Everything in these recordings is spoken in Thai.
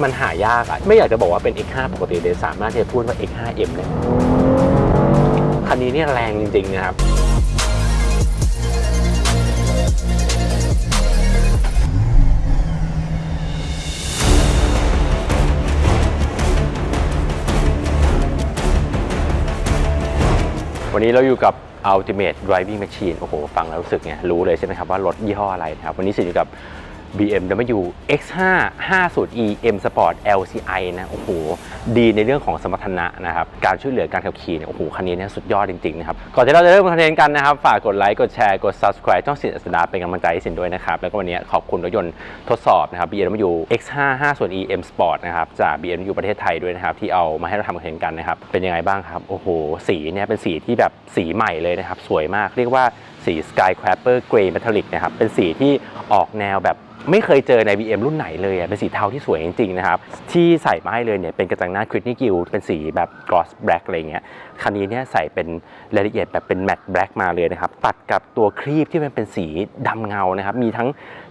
มันหายากอะไม่อยากจะบอกว่าเป็น X5 ปกติเลยสามารถที่จะพูดว่า X5M เนี่ยคันนี้เนี่ยแรงจริงๆนะครับ วันนี้เราอยู่กับ Ultimate Driving Machine โอ้โห ฟังแล้วรู้สึกไงรู้เลยใช่ไหมครับว่ารถยี่ห้ออะไรนะครับ วันนี้สิอยู่กับ BMW X5 50e M Sport LCI นะโอ้โหดีในเรื่องของสมรรถนะนะครับการช่วยเหลือการขับขี่เนี่ยโอ้โหคันนี้เนี่ยสุดยอดจริงๆนะครับก่อนที่เราจะเริ่มคอนเทนต์กันนะครับ ฝากกดไลค์กดแชร์กด subscribe ช่องสินอัสดาเป็นกำลังใจให้สินด้วยนะครับ แล้วก็วันนี้ขอบคุณรถยนต์ทดสอบนะครับ BMW X5 50e M Sport นะครับจาก BMW ประเทศไทยด้วยนะครับที่เอามาให้เราทำคอนเทนต์กันนะครับเป็นยังไงบ้างครับโอ้โหสีเนี่ยเป็นสีที่แบบสีใหม่เลยนะครับสวยมากเรียกว่าสี Skycrapper Grey Metallic นะครับเป็นสีที่ออกแนวแบบ ไม่เคยเจอใน BM รุ่นไหนเลยเป็นสีเทาที่สวยจริงๆนะครับ ที่ใส่มาให้เลยเนี่ยเป็นกระจังหน้า c r i t i c Gill เป็นสีแบบ gloss black อะไรเงี้ยคันนี้เนี่ยใส่เป็นรายละเอียดแบบเป็น matte black มาเลยนะครับ ตัดกับตัวครีบที่มันเป็นสีดำเงานะครับ มีทั้ง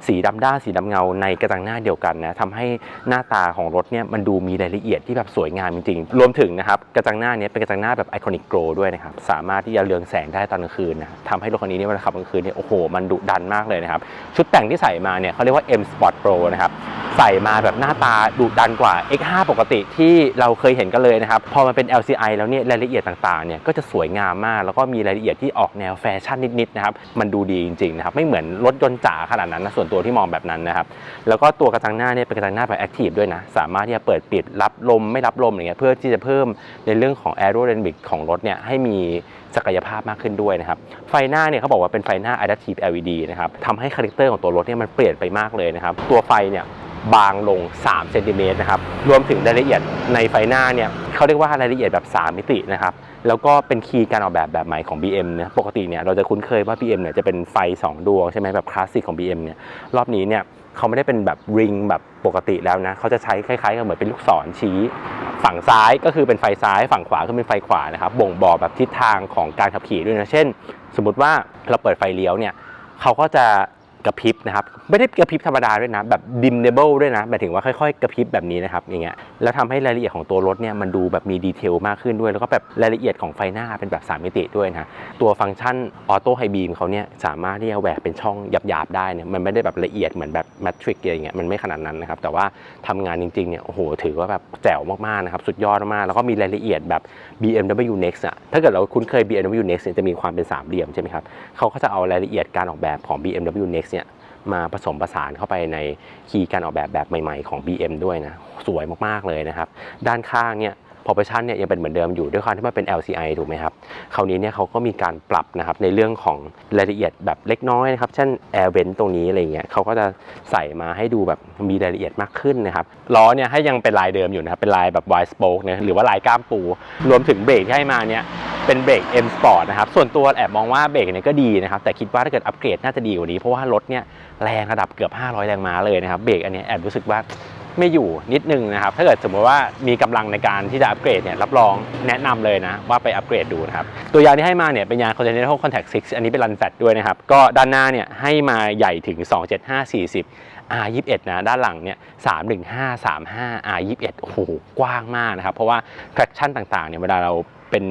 สีดำด้านสีดำเงาในกระจังหน้าเดียวกันนะทำให้หน้าตาของรถเนี่ยมันดูมีรายละเอียดที่แบบสวยงามจริงๆ รวมถึงนะครับกระจังหน้าเนี่ยเป็นกระจังหน้าแบบ iconic glow ด้วยนะครับสามารถที่จะเรืองแสงได้ตอนกลางคืนนะทำให้รถคันนี้เนี่ยเวลาขับกลางคืนเนี่ยโอ้โหมันดุดันมากเลยนะครับชุดแต่งที่ใส่มาเนี่ยเขาเรียกว่า M Sport Pro นะครับใส่มาแบบหน้าตาดุดันกว่า X5 ปกติที่เราเคยเห็นกันเลยนะครับ พอมันเป็น LCI แล้วเนี่ยรายละเอียดต่างๆเนี่ยก็จะสวยงามมาก แล้วก็มีรายละเอียดที่ออกแนวแฟชั่นนิดๆนะครับ มันดูดีจริงๆนะครับ ไม่เหมือนรถยนต์จ๋าขนาดนั้นนะส่วนตัวที่มองแบบนั้นนะครับ แล้วก็ตัวกระจังหน้าเนี่ยเป็นกระจังหน้าแบบแอคทีฟด้วยนะ สามารถที่จะเปิดปิดรับลมไม่รับลมอย่างเงี้ยเพื่อที่จะเพิ่มในเรื่องของ aerodynamic ของรถเนี่ยให้มี ศักยภาพมากขึ้นด้วยนะครับ ไฟหน้าเนี่ยเขาบอกว่าเป็นไฟหน้า adaptive LED นะครับทำให้คาแรคเตอร์ของตัวรถเนี่ยมันเปลี่ยนไปมากเลยนะครับ ตัวไฟเนี่ยบางลง3เซนติเมตรนะครับ รวมถึงรายละเอียดในไฟหน้าเนี่ยเขาเรียกว่ารายละเอียดแบบ 3 มิตินะครับ แล้วก็เป็นคีย์การออกแบบแบบใหม่ของ BM เนี่ยปกติเนี่ยเราจะคุ้นเคยว่า BM เนี่ยจะเป็นไฟ 2 ดวงใช่ไหมแบบคลาสสิกของ BM เนี่ยรอบนี้เนี่ยเขาไม่ได้เป็นแบบริงแบบปกติแล้วนะเขาจะใช้คล้ายๆกับเหมือนเป็นลูกศรชี้ ฝั่งซ้ายก็คือเป็นไฟซ้าย ฝั่งขวาก็เป็นไฟขวานะครับบ่งบอกแบบทิศทางของการขับขี่ด้วยนะเช่น สมมุติว่าเราเปิดไฟเลี้ยวเนี่ยเขาก็จะ กระพริบนะครับ ไม่ได้กระพริบธรรมดาด้วยนะ แบบ dimmable ด้วยนะหมายถึงว่าค่อยๆ กระพริบแบบนี้นะครับอย่างเงี้ยแล้วทำให้รายละเอียดของตัวรถเนี่ยมันดูแบบมีดีเทลมากขึ้นด้วย แล้วก็แบบรายละเอียดของไฟหน้าเป็นแบบ3มิติด้วยนะตัวฟังก์ชันออโต้ไฮบีมเขาเนี่ยสามารถที่จะแหวกเป็นช่องหยาบๆได้เนี่ยมันไม่ได้แบบละเอียดเหมือนแบบแมทริกอะไรเงี้ยมันไม่ขนาดนั้นนะครับแต่ว่าทำงานจริงๆเนี่ยโอ้โหถือว่าแบบแจ๋วมากๆนะครับสุดยอดมากแล้วก็มีรายละเอียดแบบ BMW Next อะถ้าเกิดเราคุ้นเคย BMW Next จะมีความเป็นสามเหลี่ยมใช่ไหมครับเขาก็จะเอารายละเอียดการออกแบบของ BMW Next มาผสมผสานเข้าไปในคีย์การออกแบบแบบใหม่ ๆของ BM ด้วยนะ สวยมากๆเลยนะครับ ด้านข้างเนี่ยพอ p ชันเนี่ยยังเป็นเหมือนเดิมอยู่ด้วยความที่มันเป็น LCI ถูกไหมครับ คราวนี้เนี่ยเขาก็มีการปรับนะครับในเรื่องของรายละเอียดแบบเล็กน้อยนะครับ เช่น air vent ตรงนี้อะไรเงี้ยเขาก็จะใส่มาให้ดูแบบมีรายละเอียดมากขึ้นนะครับ ล้อเนี่ยให้ยังเป็นลายเดิมอยู่นะครับ เป็นลายแบบ wide spoke นะหรือว่าลายก้ามปู รวมถึงเบรกที่ให้มาเนี่ย เป็นเบรก M Sport นะครับ ส่วนตัวแอบมองว่าเบรกเนี่ยก็ดีนะครับ แต่คิดว่าถ้าเกิดอัปเกรดน่าจะดีกว่านี้ เพราะว่ารถเนี่ยแรงระดับเกือบ 500 แรงม้าเลยนะครับ เบรกอันนี้แอบรู้สึกว่าไม่อยู่นิดนึงนะครับ ถ้าเกิดสมมติว่ามีกำลังในการที่จะอัปเกรดเนี่ยรับรองแนะนำเลยนะ ว่าไปอัปเกรดดูนะครับ ตัวยางที่ให้มาเนี่ยเป็นยาง Continental Contact 6 อันนี้เป็นรันแฟตด้วยนะครับ ก็ด้านหน้าเนี่ยให้มาใหญ่ถึง 27540 R21 นะด้านหลังเนี่ย31535 R21 โอ้โหกว้างมากนะครับ เพราะว่า traction ต่างๆเนี่ยเวลาเรา เป็น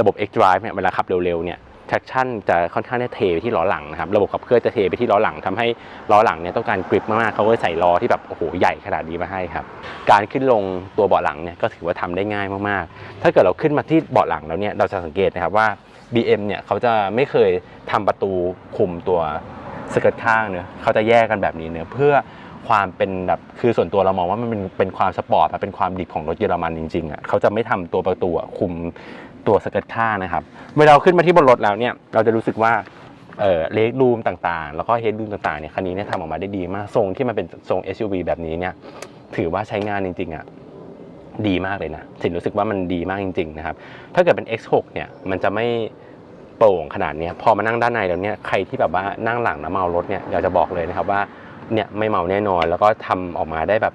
ระบบ X Drive เนี่ยเวลาขับเร็วๆเนี่ย traction จะค่อนข้างได้เทไปที่ล้อหลังนะครับ ระบบขับเคลื่อนจะเทไปที่ล้อหลังทำให้ล้อหลังเนี่ยต้องการกริปมากๆเขาก็ใส่ล้อที่แบบโอ้โหใหญ่ขนาดนี้มาให้ครับ การขึ้นลงตัวเบาะหลังเนี่ยก็ถือว่าทำได้ง่ายมากๆ ถ้าเกิดเราขึ้นมาที่เบาะหลังแล้วเนี่ยเราจะสังเกตนะครับว่า BM เนี่ยเขาจะไม่เคยทำประตูคุมตัวสเกิร์ตข้างเนอะเขาจะแยกกันแบบนี้เนอะเพื่อ ความเป็นแบบคือส่วนตัวเรามองว่ามันเป็นเป็นความสปอร์ตอะเป็นความดิบของรถเยอรมันจริงๆอะเขาจะไม่ทำตัวประตูคุมตัวสเกิร์ตข้างนะครับเวลาเราขึ้นมาที่บนรถแล้วเนี่ยเราจะรู้สึกว่าเอ่อเลกรูมต่างๆ แล้วก็เฮดรูมต่างๆเนี่ยคันนี้เนี่ยทำออกมาได้ดีมากทรงที่มันเป็นทรง SUV แบบนี้เนี่ยถือว่าใช้งานจริงๆอะดีมากเลยนะสินรู้สึกว่ามันดีมากจริง ๆ นะครับ ถ้าเกิดเป็น X6 เนี่ยมันจะไม่โปร่งขนาดเนี้ยพอมานั่งด้านในแล้วเนี่ยใครที่แบบว่านั่งหลังแล้วเมารถเนี่ยอยากจะบอกเลยนะครับว่า เนี่ยไม่เมาแน่นอน แล้วก็ทำออกมาได้แบบ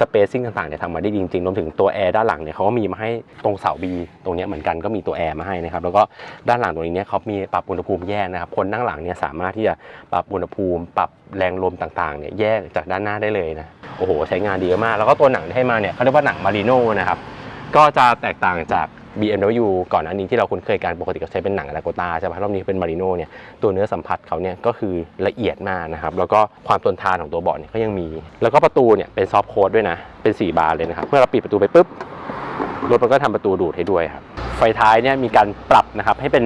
สเปซซิ่งต่างๆเนี่ยทำมาได้จริงๆรวมถึงตัวแอร์ด้านหลังเนี่ยเขาก็มีมาให้ตรงเสาบีตรงเนี้ยเหมือนกันก็มีตัวแอร์มาให้นะครับแล้วก็ด้านหลังตรงนี้เนี่ยเขามีปรับอุณหภูมิแยกนะครับคนนั่งหลังเนี่ยสามารถที่จะปรับอุณหภูมิ ปรับแรงลมต่างๆเนี่ยแยกจากด้านหน้าได้เลยนะโอ้โหใช้งานดีมากแล้วก็ตัวหนังที่ให้มาเนี่ยเขาเรียกว่าหนังมาริโน่นะครับ ก็จะแตกต่างจาก BMW ก่อนอันนี้ที่เราคุ้นเคยกันปกติก็ใช้เป็นหนังอ a โกตาใช่ไหมรอบนี้เป็นมาริโน่เนี่ยตัวเนื้อสัมผัสเขาเนี่ยก็คือละเอียดมากนะครับ แล้วก็ความทนทานของตัวเบาะเนี่ยก็ยังมี แล้วก็ประตูเนี่ยเป็นซอฟต์โค้ดด้วยนะ เป็น 4 บานเลยนะครับ เมื่อเราปิดประตูไปปุ๊บรถมันก็ทำประตูดูดให้ด้วยครับ ไฟท้ายเนี่ยมีการปรับนะครับให้เป็น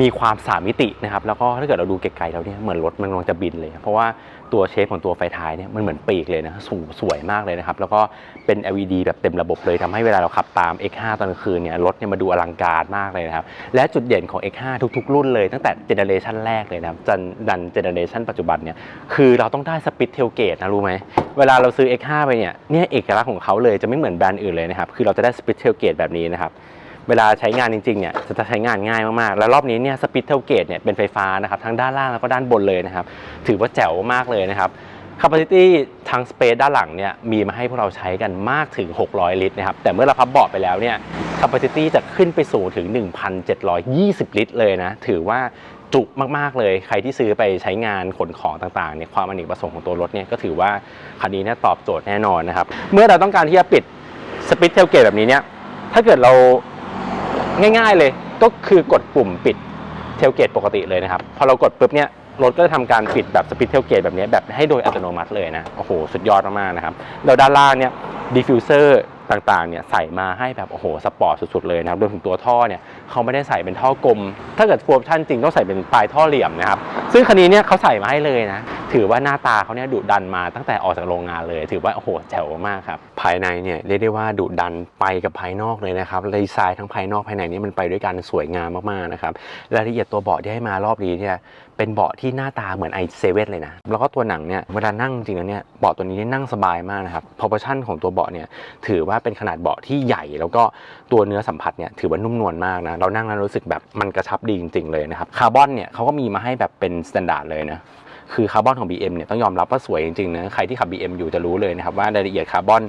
มีความสามมิตินะครับแล้วก็ถ้าเกิดเราดูไกลๆแล้วเนี่ยเหมือนรถมันกำลังจะบินเลยเพราะว่าตัวเชฟของตัวไฟท้ายเนี่ยมันเหมือนปีกเลยนะสูสวยมากเลยนะครับแล้วก็เป็น LED แบบเต็มระบบเลยทำให้เวลาเราขับตาม X5 ตอนกลางคืนเนี่ยรถเนี่ยมาดูอลังการมากเลยนะครับและจุดเด่นของ X5 ทุกๆ รุ่นเลยตั้งแต่เจเนเรชันแรกเลยนะครับจนดันเจเนเรชันปัจจุบันเนี่ยคือเราต้องได้สปิทเทลเกตนะรู้ไหมเวลาเราซื้อ X5 ไปเนี่ยเนี่ยเอกลักษณ์ของเขาเลยจะไม่เหมือนแบรนด์อื่นเลยนะครับคือเราจะได้สปิทเทลเกตแบบนี้นะครับ เวลาใช้งานจริงๆเนี่ยจะใช้งานง่ายมากๆ แล้วรอบนี้เนี่ยสปิทเทลเกตเนี่ยเป็นไฟฟ้านะครับทั้งด้านล่างแล้วก็ด้านบนเลยนะครับ ถือว่าแจ๋วมากเลยนะครับ Capacity ทาง Space ด้านหลังเนี่ยมีมาให้พวกเราใช้กันมากถึง 600 ลิตรนะครับ แต่เมื่อเราพับเบาะไปแล้วเนี่ย Capacity จะขึ้นไปสูงถึง 1,720 ลิตรเลยนะ ถือว่าจุมากๆเลย ใครที่ซื้อไปใช้งานขนของต่างๆเนี่ยความอเนกประสงค์ของตัวรถเนี่ยก็ถือว่าคันนี้เนี่ยตอบโจทย์แน่นอนนะครับ เมื่อเราต้องการที่จะปิดสปิทเทลเกตแบบนี้เนี่ยถ้าเกิดเรา ง่าย ๆ เลยก็คือกดปุ่มปิดเทลเกตปกติเลยนะครับ พอเรากดปุ๊บเนี่ยรถก็จะทำการปิดแบบสปิดเทลเกตแบบนี้แบบให้โดยอัตโนมัติเลยนะ โอ้โห สุดยอดมากๆนะครับแล้วด้านล่างเนี่ยดิฟฟิวเซอร์ ต่างๆเนี่ยใส่มาให้แบบโอ้โหสปอร์ตสุดๆเลยนะครับรวมถึงตัวท่อเนี่ยเขาไม่ได้ใส่เป็นท่อกลม ถ้าเกิดฟูลออปชั่นจริงต้องใส่เป็นปลายท่อเหลี่ยมนะครับซึ่งคันนี้เนี่ยเขาใส่มาให้เลยนะถือว่าหน้าตาเขาเนี่ยดุดันมาตั้งแต่ออกจากโรงงานเลย ถือว่าโอ้โหแจ๋วมากครับภายในเนี่ยเรียกได้ว่าดุดันไปกับภายนอกเลยนะครับดีไซน์ทั้งภายนอกภายในนี่มันไปด้วยกันสวยงามมากๆนะครับรายละเอียดตัวเบาะที่ให้มารอบนี้เนี่ยเป็นเบาะที่หน้าตาเหมือน i7 เลยนะ แล้วก็ตัวหนังเนี่ยเวลานั่งจริงแล้วเนี่ยเบาะตัวนี้นั่งสบายมากนะครับ proportion ของตัวเบาะเนี่ยถือว่าเป็นขนาดเบาะที่ใหญ่ แล้วก็ตัวเนื้อสัมผัสเนี่ยถือว่านุ่มนวลมากนะ เรานั่งแล้วรู้สึกแบบมันกระชับดีจริงๆเลยนะครับ คาร์บอนเนี่ยเขาก็มีมาให้แบบเป็นสแตนดาร์ดเลยนะคือคาร์บอนของ BM เนี่ยต้องยอมรับว่าสวยจริงๆนะใครที่ขับ BM อยู่จะรู้เลยนะครับว่ารายละเอียดคาร์บอน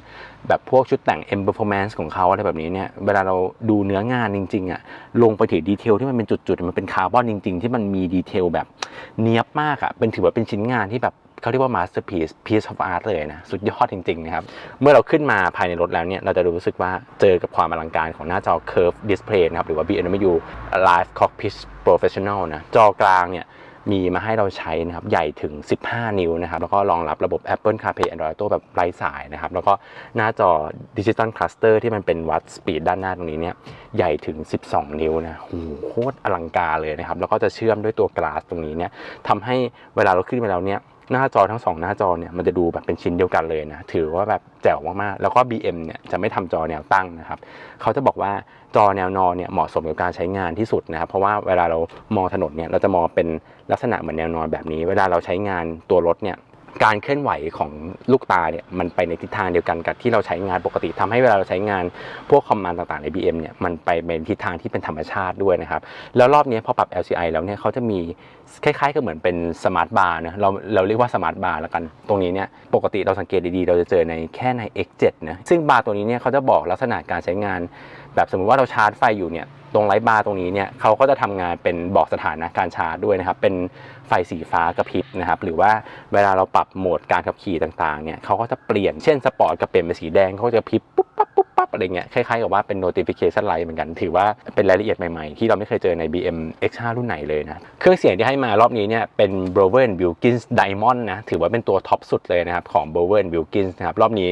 แบบพวกชุดแต่ง M Performance ของเขาอะไรแบบนี้เนี่ยเวลาเราดูเนื้องานจริงๆอะลงไปถึงดีเทลที่มันเป็นจุดๆ มันเป็นคาร์บอนจริงๆ ที่มันมีดีเทลแบบเนี้ยบมากอะเป็นถือว่าเป็นชิ้นงานที่แบบ เขาเรียกว่า masterpiece piece of art เลยนะ สุดยอดจริงๆนะครับ เมื่อเราขึ้นมาภายในรถแล้วเนี่ย เราจะรู้สึกว่าเจอกับความอลังการของหน้าจอ curve display นะครับ หรือว่า BMW Live Cockpit Professional นะ จอกลางเนี่ยมีมาให้เราใช้นะครับ ใหญ่ถึง 15 นิ้วนะครับ แล้วก็รองรับระบบ Apple CarPlay Android Auto แบบไร้สายนะครับ แล้วก็หน้าจอดิจิตอลคลัสเตอร์ที่มันเป็นวัดสปีดด้านหน้าตรงนี้เนี่ย ใหญ่ถึง 12 นิ้วนะโอ้โหโคตรอลังการเลยนะครับ แล้วก็จะเชื่อมด้วยตัวกลาสตรงนี้เนี่ยทำให้เวลาเราขึ้นไปแล้วเนี่ย หน้าจอทั้งสองหน้าจอเนี่ยมันจะดูแบบเป็นชิ้นเดียวกันเลยนะถือว่าแบบแจ๋วมากๆ แล้วก็ BM เนี่ยจะไม่ทำจอแนวตั้งนะครับเขาจะบอกว่าจอแนวนอนเนี่ยเหมาะสมกับการใช้งานที่สุดนะครับเพราะว่าเวลาเรามองถนนเนี่ยเราจะมองเป็นลักษณะเหมือนแนวนอนแบบนี้ เวลาเราใช้งานตัวรถเนี่ย การเคลื่อนไหวของลูกตาเนี่ยมันไปในทิศทางเดียวกันกับที่เราใช้งานปกติทำให้เวลาเราใช้งานพวกคอมมานด์ต่างๆใน BM เนี่ยมันไปเป็นทิศทางที่เป็นธรรมชาติด้วยนะครับ แล้วรอบนี้พอปรับ LCI แล้วเนี่ยเขาจะมีคล้ายๆกับเหมือนเป็นสมาร์ทบาร์นะเราเราเรียกว่าสมาร์ทบาร์แล้วกัน ตรงนี้เนี่ยปกติเราสังเกตดีๆ เราจะเจอในแค่ใน X7 นะซึ่งบาร์ตัวนี้เนี่ยเขาจะบอกลักษณะการใช้งานแบบสมมติว่าเราชาร์จไฟอยู่เนี่ยตรงไลท์บาร์ตรงนี้เนี่ยเขาก็จะทำงานเป็นบอกสถานะการชาร์จด้วยนะครับ เป็นไฟสีฟ้ากระพริบนะครับ หรือว่าเวลาเราปรับโหมดการขับขี่ต่างๆ เนี่ยเขาก็จะเปลี่ยน เช่นสปอร์ตกับเปลี่ยนเป็นสีแดงเขาจะพริบปุ๊บปั๊บปุ๊บปั๊บอะไรเงี้ย คล้ายๆกับว่าเป็น notification light เหมือนกัน ถือว่าเป็นรายละเอียดใหม่ๆ ที่เราไม่เคยเจอใน BM X5 รุ่นไหนเลยนะ เครื่องเสียงที่ให้มารอบนี้เนี่ยเป็น b r o w e r Wilkins Diamond นะ ถือว่าเป็นตัวท็อปสุดเลยนะครับของ b r o w e r Wilkins นะครับ รอบนี้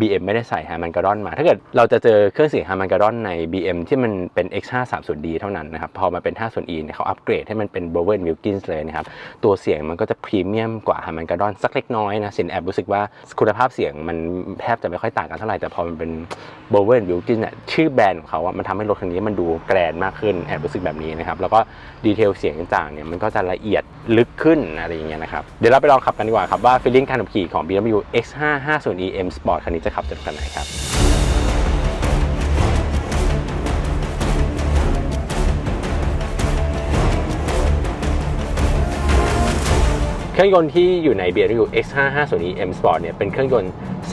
BM ไม่ได้ใส่ Harman Kardon มา ถ้าเกิดเราจะเจอเครื่องเสียง Harman Kardon ใน BM ที่มันเป็น X5 30D เท่านั้นนะครับพอมาเป็น 50E เนี่ยเขาอัปเกรดให้มันเป็น b r o w e r Wilkins เลยนะครับตัวเสียงมันก็จะพรีเมียมกว่า Harman Kardon สักเล็กน้อยนะสินแอบรู้สึกว่าคุณภาพเสียงมันแทบจะไม่ค่อยต่างกันเท่าไหร่แต่พอมันเป็น b o w e r Wilkins เนี่ยชื่อแบรนด์ของเขาอะมันทำให้รถคันนี้มันดูแกรนมากขึ้นแอบรู้สึกแบบนี้นะครับแล้วก็ดีเทลเสียงต่างๆเนี่ยมันก็จะละเอียดลึกขึ้นอะไรอย่างเงี้ยนะครับเดี๋ยวเราไปลองขับกันดีกว่าครับว่า feeling การขับขี่ของ BMW X5 50e M Sport คันนี้จะขับจะเป็นคันไหนครับ รื่องยนต์ที่อยู่ใน BMW X5 50e M Sport เนี่ยเป็นเครื่องยนต์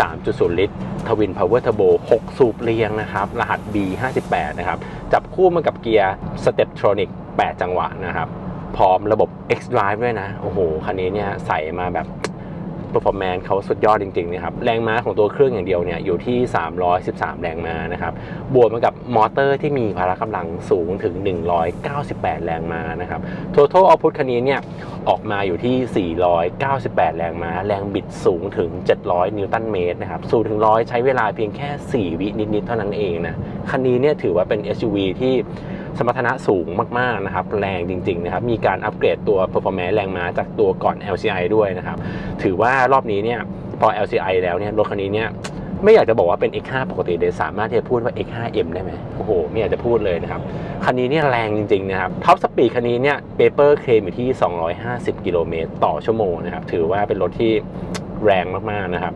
3.0 ลิตรทวินพาวเวอร์เทอร์โบ6 สูบเรียงนะครับ รหัส B58 นะครับจับคู่มากับเกียร์ Steptronic 8จังหวะนะครับ พร้อมระบบ X Drive ด้วยนะ โอ้โห คันนี้เนี่ยใส่มาแบบ performance เขาสุดยอดจริงๆนะครับแรงม้าของตัวเครื่องอย่างเดียวเนี่ยอยู่ที่ 313 แรงม้านะครับบวกมากับมอเตอร์ที่มีพละกำลังสูงถึง 198 แรงม้านะครับ total output คันนี้เนี่ยออกมาอยู่ที่ 498 แรงม้า แรงบิดสูงถึง 700 นิวตันเมตรนะครับสูงถึง100ใช้เวลาเพียงแค่ 4 วินิดๆเท่านั้นเองนะคันนี้เนี่ยถือว่าเป็น SUV ที่ สมรรถนะสูงมากๆนะครับแรงจริงๆนะครับมีการอัปเกรดตัว performance แรงม้าจากตัวก่อน LCI ด้วยนะครับถือว่ารอบนี้เนี่ยพอ LCI แล้วเนี่ยรถคันนี้เนี่ยไม่อยากจะบอกว่าเป็น X5 ปกติเลยสามารถที่จะพูดว่า X5M ได้ไหมโอ้โห ไม่อยากจะพูดเลยนะครับ คันนี้เนี่ยแรงจริง ๆ นะครับ ท็อปสปีดคันนี้เนี่ยเปเปอร์เคลมอยู่ที่ 250 กิโลเมตรต่อชั่วโมงนะครับ ถือว่าเป็นรถที่แรงมาก ๆ นะครับ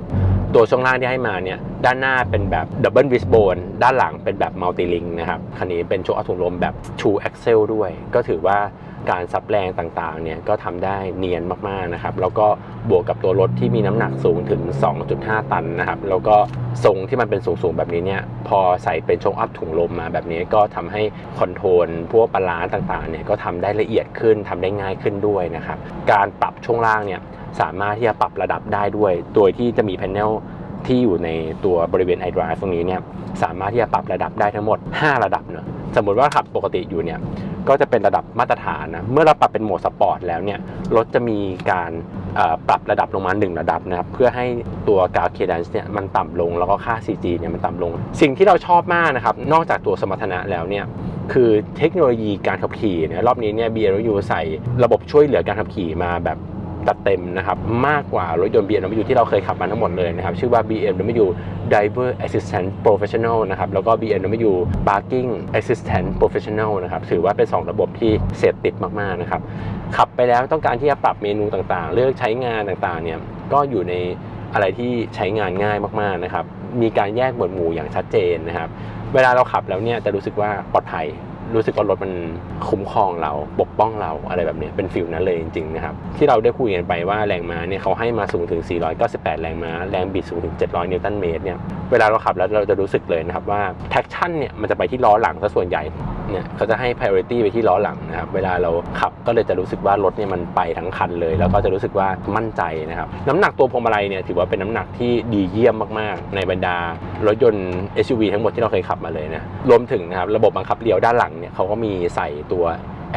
ตัวช่วงล่างที่ให้มาเนี่ยด้านหน้าเป็นแบบดับเบิลวิสโบนด้านหลังเป็นแบบมัลติลิงนะครับคันนี้เป็นโชว์อัถุงลมแบบ True Axle ด้วย ก็ถือว่าการซับแรงต่างๆเนี่ยก็ทำได้เนียนมากๆนะครับแล้วก็บวกกับตัวรถที่มีน้ำหนักสูงถึง 2.5 ตันนะครับแล้วก็ทรงที่มันเป็นสูงๆแบบนี้เนี่ยพอใส่เป็นโชว์อัพถุงลมมาแบบนี้ก็ทำให้คอนโทรลพวกบาลานต่างๆเนี่ยก็ทำได้ละเอียดขึ้นทำได้ง่ายขึ้นด้วยนะครับการปรับช่วงล่างเนี่ย สามารถที่จะปรับระดับได้ด้วย โดยที่จะมีแผงที่อยู่ในตัวบริเวณ iDrive ตรงนี้เนี่ยสามารถที่จะปรับระดับได้ทั้งหมด 5 ระดับเนอะสมมติว่าขับปกติอยู่เนี่ยก็จะเป็นระดับมาตรฐานนะเมื่อเราปรับเป็นโหมดสปอร์ตแล้วเนี่ยรถจะมีการปรับระดับลงมา 1 ระดับนะครับเพื่อให้ตัวกาวเคดันซ์เนี่ยมันต่ำลงแล้วก็ค่า CG เนี่ยมันต่ำลง สิ่งที่เราชอบมากนะครับนอกจากตัวสมรรถนะแล้วเนี่ยคือเทคโนโลยีการขับขี่เนี่ยรอบนี้เนี่ย BMW ใส่ระบบช่วยเหลือการขับขี่มาแบบ จัดเต็มนะครับมากกว่ารถยนต์ BMW ที่เราเคยขับมาทั้งหมดเลยนะครับชื่อว่า BMW Driver Assistant Professional นะครับแล้วก็ BMW Parking Assistant Professional นะครับถือว่าเป็น 2 ระบบที่เสพติดมากๆนะครับขับไปแล้วต้องการที่จะปรับเมนูต่างๆ เลือกใช้งานต่างๆเนี่ยก็อยู่ในอะไรที่ใช้งานง่ายมากๆนะครับมีการแยกหมวดหมู่อย่างชัดเจนนะครับเวลาเราขับแล้วเนี่ยจะรู้สึกว่าปลอดภัย รู้สึกว่ารถมันคุ้มครองเราปกป้องเราอะไรแบบนี้เป็นฟิลนั้นเลยจริงๆนะครับที่เราได้คุยกันไปว่าแรงม้าเนี่ยเขาให้มาสูงถึง 498 แรงม้า แรงบิดสูงถึง 700 นิวตันเมตรเนี่ยเวลาเราขับแล้วเราจะรู้สึกเลยนะครับว่า traction เนี่ยมันจะไปที่ล้อหลังซะส่วนใหญ่ เนี่ยเขาจะให้ priority ไปที่ล้อหลังนะครับเวลาเราขับก็เลยจะรู้สึกว่ารถเนี่ยมันไปทั้งคันเลย แล้วก็จะรู้สึกว่ามั่นใจนะครับน้ำหนักตัวพวงมาลัยเนี่ยถือว่าเป็นน้ำหนักที่ดีเยี่ยมมากๆ ในบรรดารถยนต์ SUV ทั้งหมดที่เราเคยขับมาเลยนะรวมถึงนะครับระบบบังคับเลี้ยวด้านหลังเนี่ยเขาก็มีใส่ตัว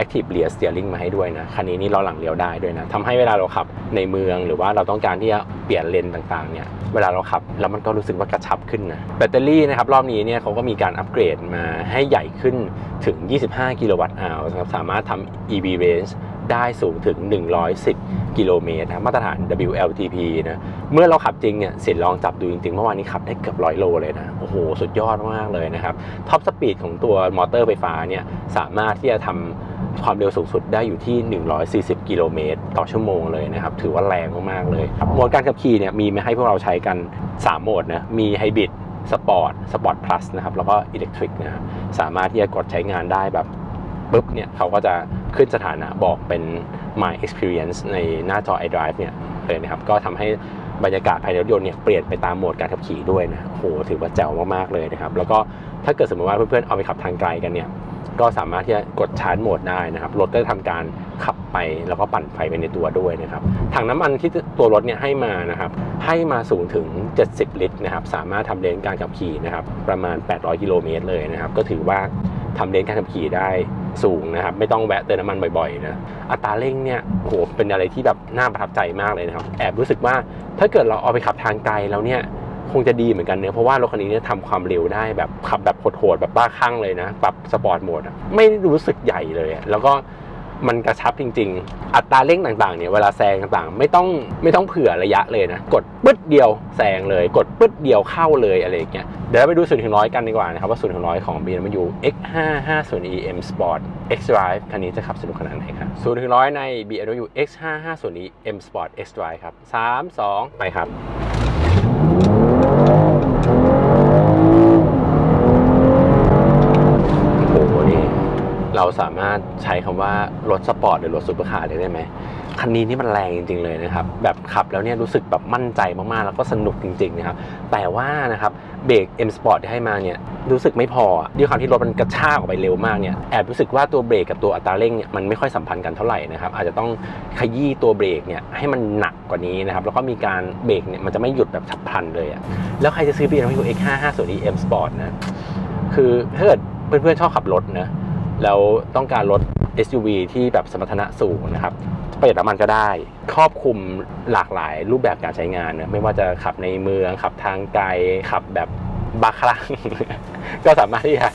Active Rear Steering มาให้ด้วยนะ คันนี้นี่ล้อหลังเลี้ยวได้ด้วยนะทำให้เวลาเราขับในเมืองหรือว่าเราต้องการที่จะเปลี่ยนเลนต่างๆเนี่ยเวลาเราขับแล้วมันก็รู้สึกว่ากระชับขึ้นนะแบตเตอรี่นะครับรอบนี้เนี่ยเขาก็มีการอัปเกรดมาให้ใหญ่ขึ้นถึง 25 กิโลวัตต์อาวครับสามารถทำ EV range ได้สูงถึง 110 กิโลเมตรนะมาตรฐาน WLTP นะ เมื่อเราขับจริงเนี่ยเสร็จลองจับดูจริงๆ เมื่อวานนี้ขับได้เกือบร้อยโลเลยนะ โอ้โห สุดยอดมากเลยนะครับ ท็อปสปีดของตัวมอเตอร์ไฟฟ้าเนี่ย สามารถที่จะทำ ความเร็วสูงสุดได้อยู่ที่ 140 กิโลเมตรต่อชั่วโมงเลยนะครับ ถือว่าแรงมากๆเลยโหมดการขับขี่เนี่ยมีมาให้พวกเราใช้กัน 3 โหมดนะ มีไฮบริดสปอร์ตสปอร์ตพลัสนะครับ แล้วก็อิเล็กทริกนะครับสามารถที่จะกดใช้งานได้แบบปุ๊บเนี่ยเขาก็จะขึ้นสถานะบอกเป็น My Experience ในหน้าจอ iDrive เนี่ยเลยนะครับ ก็ทำให้บรรยากาศภายในรถยนต์เนี่ยเปลี่ยนไปตามโหมดการขับขี่ด้วยนะโอ้โหถือว่าแจ๋วมากๆเลยนะครับ แล้วก็ถ้าเกิดสมมติว่าเพื่อนๆเอาไปขับทางไกลกันเนี่ย ก็สามารถที่จะกดชาร์จโหมดได้นะครับ รถก็จะทำการขับไปแล้วก็ปั่นไฟไปในตัวด้วยนะครับ ถังน้ำมันที่ตัวรถเนี่ยให้มานะครับ ให้มาสูงถึง 70 ลิตรนะครับ สามารถทำเลนการขับขี่นะครับ ประมาณ 800 กิโลเมตรเลยนะครับ ก็ถือว่าทำเลนการขับขี่ได้สูงนะครับ ไม่ต้องแวะเติมน้ำมันบ่อยๆนะอัตราเร่งเนี่ยโหเป็นอะไรที่แบบน่าประทับใจมากเลยนะครับ แอบรู้สึกว่าถ้าเกิดเราเอาไปขับทางไกลแล้วเนี่ย คงจะดีเหมือนกันเนอะเพราะว่ารถคันนี้เนี่ยทำความเร็วได้แบบขับแบบโหดๆแบบบ้าคลั่งเลยนะ ปรับสปอร์ตโหมดไม่รู้สึกใหญ่เลยแล้วก็มันกระชับจริง ๆ อัตราเร่งต่างๆเนี่ยเวลาแซงต่างๆ ไม่ต้องไม่ต้องเผื่อระยะเลยนะ กดปึ๊ดเดียวแซงเลย กดปึ๊ดเดียวเข้าเลยอะไรอย่างเงี้ยเดี๋ยวไปดูศูนย์ถึงร้อยกันดีกว่านะครับว่าศูนย์ถึงร้อยของ BMW X550e M Sport X Drive คันนี้จะขับสนุกขนาดไหนครับศูนย์ถึงร้อยใน BMW X550e M Sport X Drive ครับสามสองไปครับ โอ้โหนี่เรา สามารถใช้คำว่ารถสปอร์ตหรือรถซูเปอร์คาร์เลยได้ไหมคันนี้นี่มันแรงจริง ๆ เลยนะครับ แบบขับแล้วเนี่ยรู้สึกแบบมั่นใจมากๆ แล้วก็สนุกจริง ๆ นะครับ แต่ว่านะครับเบรก M Sport ที่ให้มาเนี่ยรู้สึกไม่พอด้วยความที่รถมันกระชากออกไปเร็วมากเนี่ยแอบรู้สึกว่าตัวเบรกกับตัวอัตราเร่งเนี่ยมันไม่ค่อยสัมพันธ์กันเท่าไหร่นะครับอาจจะต้องขยี้ตัวเบรกเนี่ยให้มันหนักกว่านี้นะครับแล้วก็มีการเบรกเนี่ยมันจะไม่หยุดแบบฉับพลันเลยอะแล้วใครจะซื้อ BMW X55 ส่วนนี้ M Sport นะคือถ้าเกิดเพื่อนๆชอบขับรถนะ แล้วต้องการรถ SUV ที่แบบสมรรถนะสูงนะครับประหยัดน้ำมันก็ได้ ครอบคลุมหลากหลายรูปแบบการใช้งานนะไม่ว่าจะขับในเมือง ขับทางไกล ขับแบบบาคลังก็สามารถที่จะ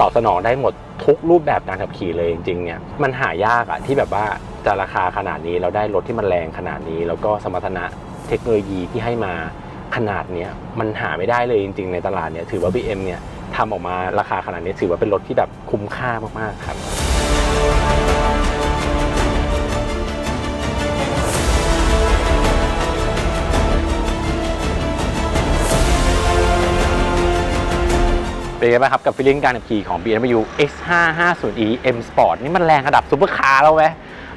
ตอบสนองได้หมดทุกรูปแบบการขับขี่เลยจริงๆเนี่ยมันหายากอะที่แบบว่าจะราคาขนาดนี้เราได้รถที่มันแรงขนาดนี้ แล้วก็สมรรถนะเทคโนโลยีที่ให้มาขนาดเนี้ยมันหาไม่ได้เลยจริง ๆ ในตลาดเนี่ยถือว่า BM เนี่ย ทำออกมาราคาขนาดนี้ถือว่าเป็นรถที่แบบคุ้มค่ามากๆครับเป็นไงบ้างครับกับฟีลลิ่งการขับขี่ของ BMW X550e M Sport นี่มันแรงระดับซุปเปอร์คาร์แล้วไหม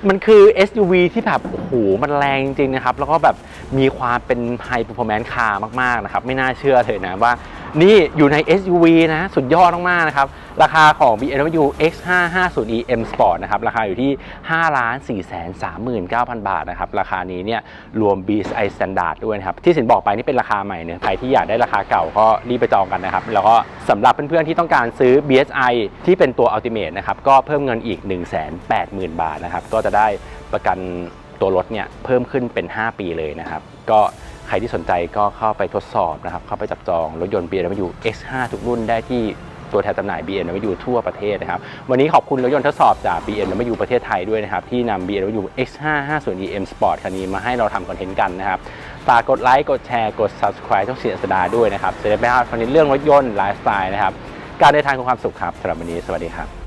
มันคือ SUV ที่แบบโอ้โหมันแรงจริงๆนะครับ แล้วก็แบบมีความเป็น High Performance Car มากๆนะครับ ไม่น่าเชื่อเลยนะว่า นี่อยู่ใน SUV นะ สุดยอดมากๆนะครับ ราคาของ BMW X550e M Sport นะครับ ราคาอยู่ที่ 5 4 3 9 0 0 0 บาทนะครับ ราคานี้เนี่ยรวม BSI Standard ด้วยนะครับ ที่สินบอกไปนี่เป็นราคาใหม่เนี่ยใครที่อยากได้ราคาเก่าก็รีบไปจองกันนะครับ แล้วก็สำหรับเพื่อนๆที่ต้องการซื้อ BSI ที่เป็นตัว Ultimate นะครับ ก็เพิ่มเงินอีก 180,000 บาทนะครับ ก็จะได้ประกันตัวรถเนี่ยเพิ่มขึ้นเป็น 5 ปีเลยนะครับ ก็ ใครที่สนใจก็เข้าไปทดสอบนะครับ เข้าไปจับจองรถยนต์ BMW X5 ทุกรุ่นได้ที่ตัวแทนจำหน่าย BMW ทั่วประเทศนะครับ วันนี้ขอบคุณรถยนต์ทดสอบจาก BMW ประเทศไทยด้วยนะครับ ที่นำ BMW X550e M Sport คันนี้มาให้เราทำคอนเทนต์กันนะครับฝากกดไลค์ กดแชร์ กด subscribe ช่องเสียสดาด้วยนะครับจะได้ไม่พลาดคอนเทนต์เรื่องรถยนต์ไลฟ์สไตล์นะครับ การเดินทางของความสุขครับสำหรับวันนี้สวัสดีครับ